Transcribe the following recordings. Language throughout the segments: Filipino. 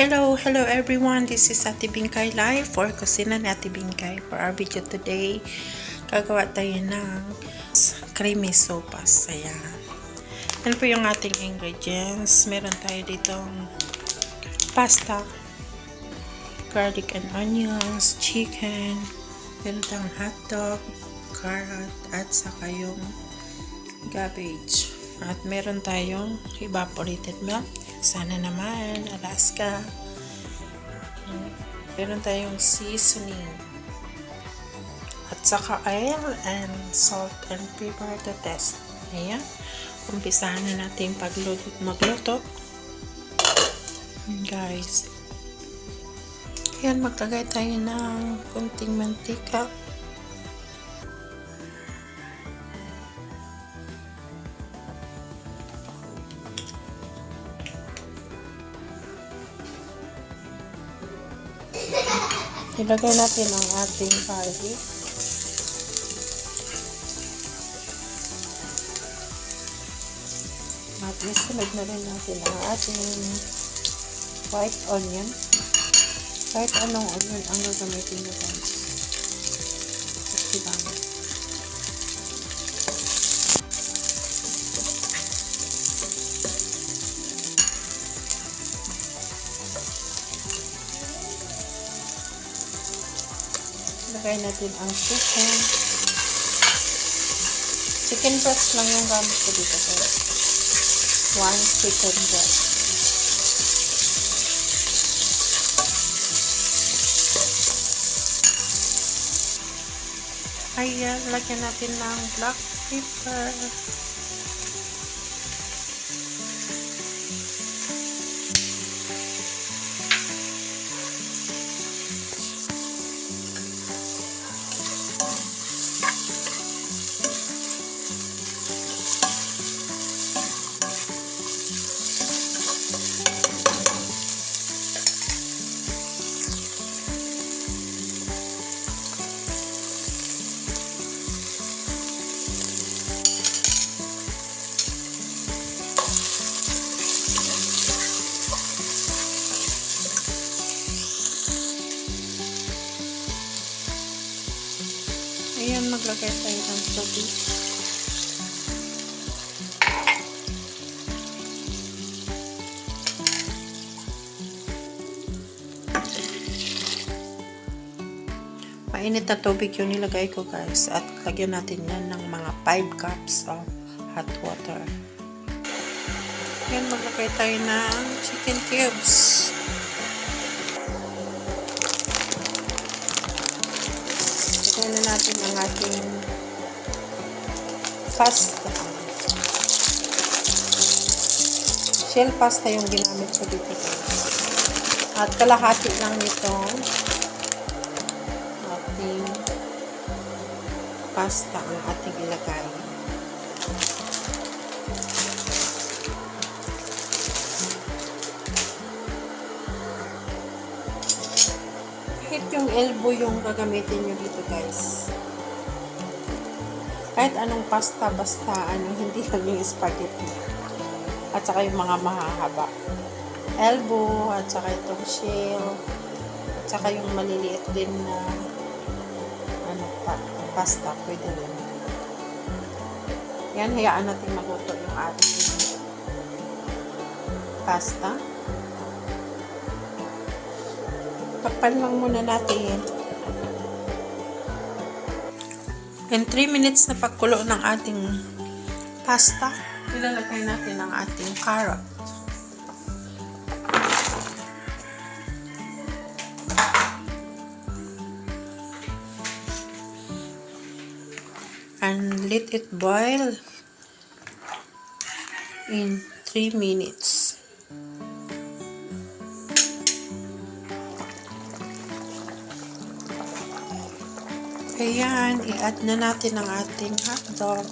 Hello, hello everyone. This is Ate Bingkay Live for Kusina ni Ate Bingkay. For our video today, gagawa tayo ng creamy sopas. Ayan. Yan po yung ating ingredients. Meron tayo ditong pasta, garlic and onions, chicken, meron tayong hotdog, carrot, at saka yung cabbage. At meron tayong evaporated milk. Sana naman, Alaska. Meron tayong seasoning. At saka oil and salt and pepper to test. Ayan. Umpisahan na natin pagluto, magluto. Guys. Ayan, maglagay tayo ng kunting mantika. Ilagay natin ang ating garlic. At isunod na rin natin ang ating white onion. Kahit anong onion ang gagamitin nyo Lagay natin ang chicken. Chicken breast lang yung gamit ko dito. One chicken breast. Ayan, lagyan natin ng black pepper. Ayan, maglagay tayo ng tubig. Mainit na tubig yung nilagay ko guys at lagyan natin yan ng mga 5 cups of hot water. Ayan, maglagay tayo ng chicken cubes. Lagyan na natin ang ating pasta. Shell pasta yung ginamit ko dito. At kalahati lang nitong ating pasta ang ating ilagay. Elbow yung gagamitin nyo dito guys. Kahit anong pasta, basta ano, hindi lang yung spaghetti. At saka yung mga mahahaba. Elbow, at saka itong shell. At saka yung maliliit din na ano pa, pasta, pwede rin. Yan, hayaan natin maguto yung ating pasta. Takpan lang muna natin. In 3 minutes na pagkulo ng ating pasta, ilalagay natin ang ating carrot. And let it boil in 3 minutes. Ayan, i-add na natin ang ating hotdog.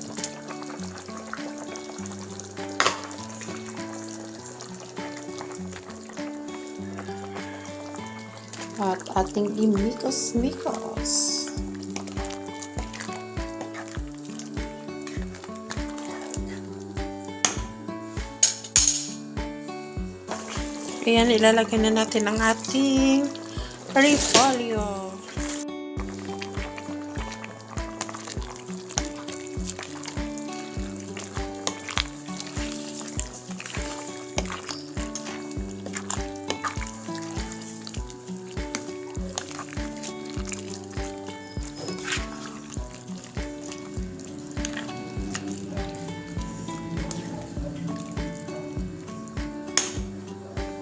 At ating imikos-mikos. Ayan, ilalagay na natin ang ating repolyo.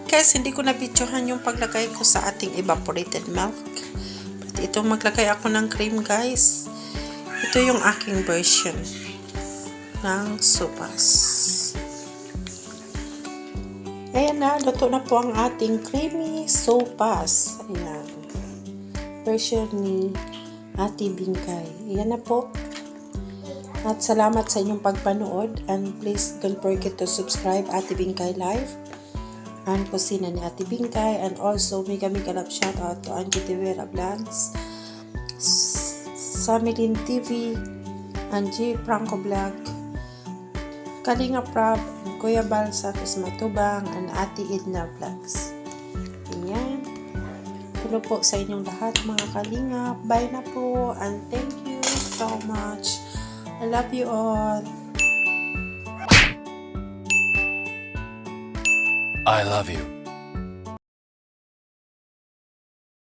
Guys, hindi ko nabidyohan yung paglagay ko sa ating evaporated milk. But ito maglagay ako ng cream guys. Ito yung aking version ng sopas. Ayan na, luto na po ang ating creamy sopas. Ayan. Version ni Ate Bingkay. Ayan na po. At salamat sa inyong pagpanood. And please don't forget to subscribe Ate Bingkay Live and kusina ni Ate Bingkay and also mega mega love shout out to Angie Tivera Vlogs Samilin TV Angie Franco Vlog Kalinga Prab and Kuya Bal Santos Matubang and Ate Edna Vlogs. Ayan. Hello po sa inyong lahat mga kalinga. Bye na po and thank you so much. I love you all I love you.